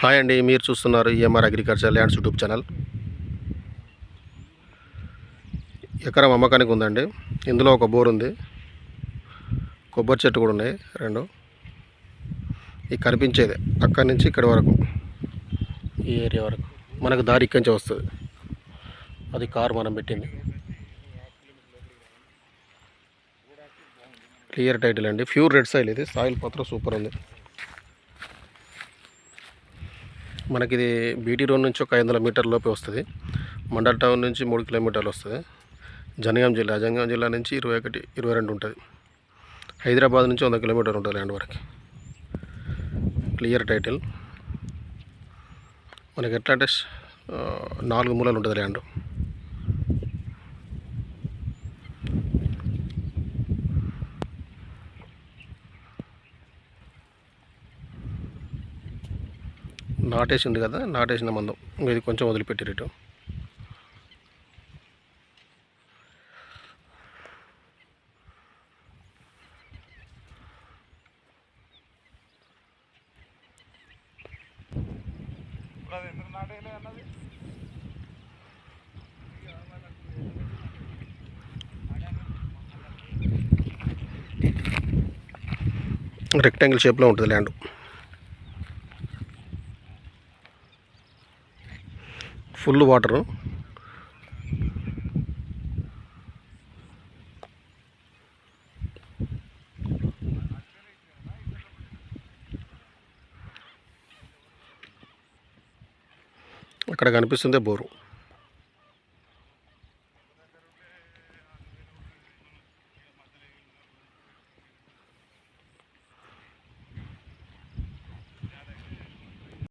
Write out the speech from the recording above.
Hi అండి మీరు చూస్తున్నారు EMR agriculture lands YouTube channel. ఎకరం అమ్మకానికి ఉందండి. ఇందులో ఒక బోర్ ఉంది. కొబ్బరి చెట్టు కూడా ఉన్నాయి రెండు. ఇది కనిపించేది అక్కడి నుంచి ఇక్కడి వరకు. ఈ ఏరియా వరకు. మనకు దారి ఇక్కడి నుంచి వస్తుంది. అది కారు మనం పెట్టింది. క్లియర్ టైటిల్ అండి. ప్యూర్ రెడ్ సాయిల్ ఇది. సాయిల్ పాత్ర సూపర్ ఉంది. మనకి ఇది బీటీ రోడ్ నుంచి ఒక ఐదు వందల మీటర్ లోపే వస్తుంది. మండల్ టౌన్ నుంచి మూడు కిలోమీటర్లు వస్తుంది. జనగాం జిల్లా జనగాం జిల్లా నుంచి ఇరవై ఒకటి ఇరవై రెండు ఉంటుంది. హైదరాబాద్ నుంచి వంద కిలోమీటర్ ఉంటుంది ల్యాండ్ వరకు క్లియర్ టైటిల్ మనకి ఎట్లా అంటే నాలుగు మూలలు ఉంటుంది ల్యాండ్ నాటేసింది కదా నాటేసిన మందం. ఇంకా ఇది కొంచెం వదిలిపెట్టిరు రెక్టాంగిల్ షేప్లో ఉంటుంది ల్యాండ్ ఫుల్ వాటరు. అక్కడ కనిపిస్తుందే బోరు.